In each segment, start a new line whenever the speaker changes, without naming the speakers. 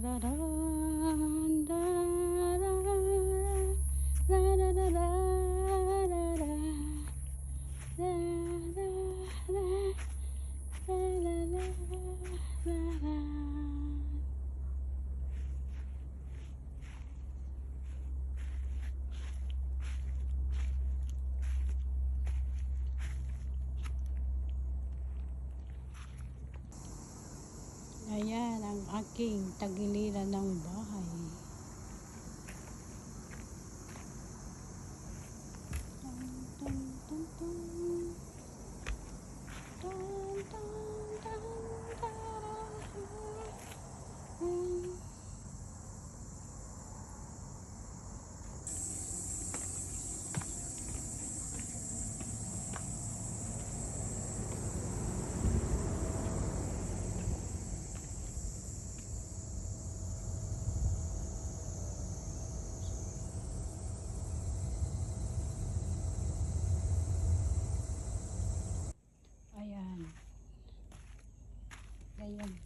da da da Ayan ang aking tagiliran ng bahay.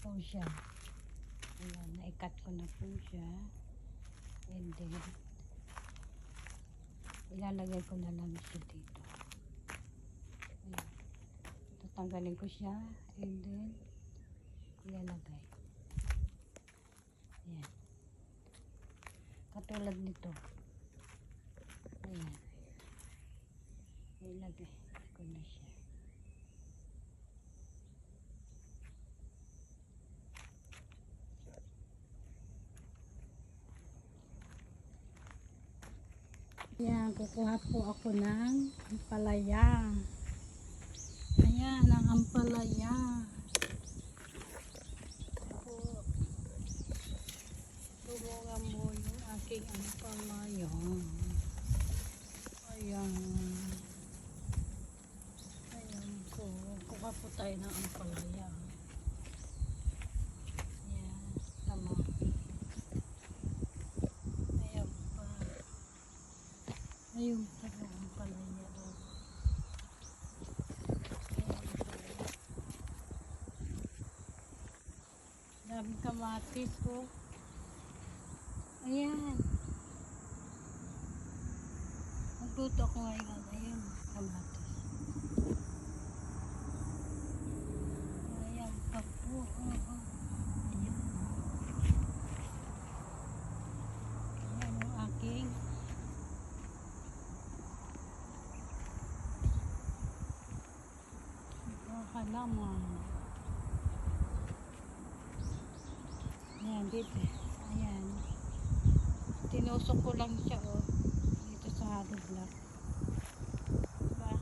Po siya. Ayan, naikat ko na po siya. And then, ilalagay ko na lang siya dito. Ayan. Tatanggalin ko siya. And then, ilalagay. Ayan. Katulad nito. Ayan. Ilagay ko na siya. Ayan, kukuha po ako ng ampalaya. Ayan, ang ampalaya. Ako, tulungan mo yung aking ampalaya. Ayan. Ayan po. Kuha po tayo ng ampalaya. Ayan, Ayun pala ang palaya. Daming kamatis po. Ayan. Magluto ako ngayon. Ayan, kamatis. Ayan pa po. Oh. Ayan. Ayan yung aking halaman. Ayan, dito. Ayan. Tinusok ko lang siya, oh. Dito sa hollow block. Diba?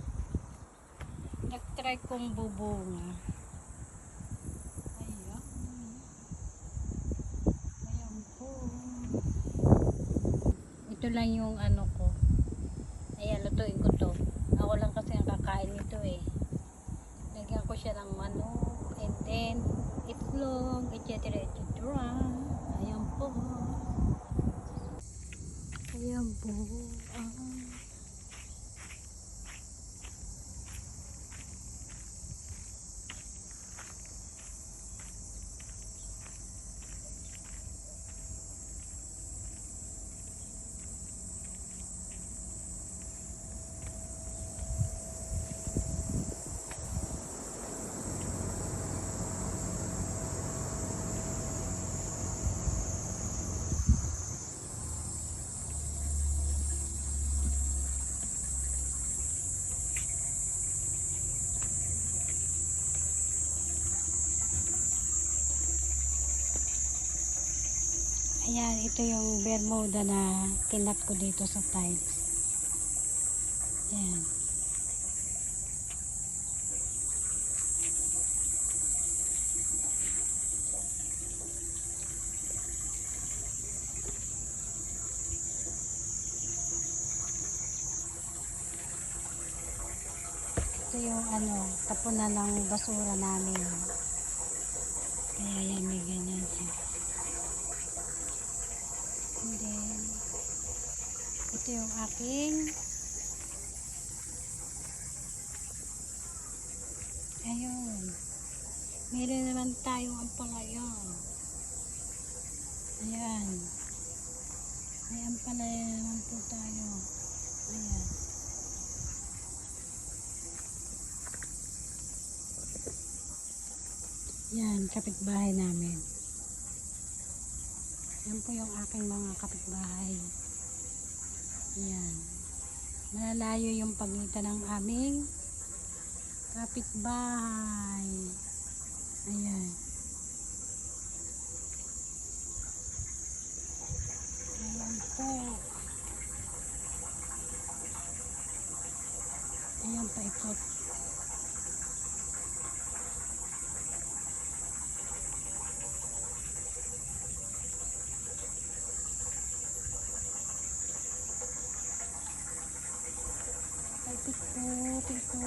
Nag-try kong bubunga. Ayan. Ayan po. Ito lang yung ano ko. Ayan, lutuin ko to. Ako lang kasi ang kakain nito eh. Siya ng manok, and then itlog, etc. etc. Ayan po. Ayan po. Ah. Ayan, ito yung bermuda na kinat ko dito sa tiles. Ayan. Ito yung ano, tapunan ng basura namin. Kaya yan, may ganyan siya. And then, ito yung aking ayun meron naman tayong ampalaya Ayan. Ayan pala naman po tayo. Ayan. Yan, kapitbahay namin. Yan po yung aking mga kapitbahay. Yan. Malalayo yung pagitan ng aming kapitbahay. Ayan. Ayan po. Ayan pa ikot. 这个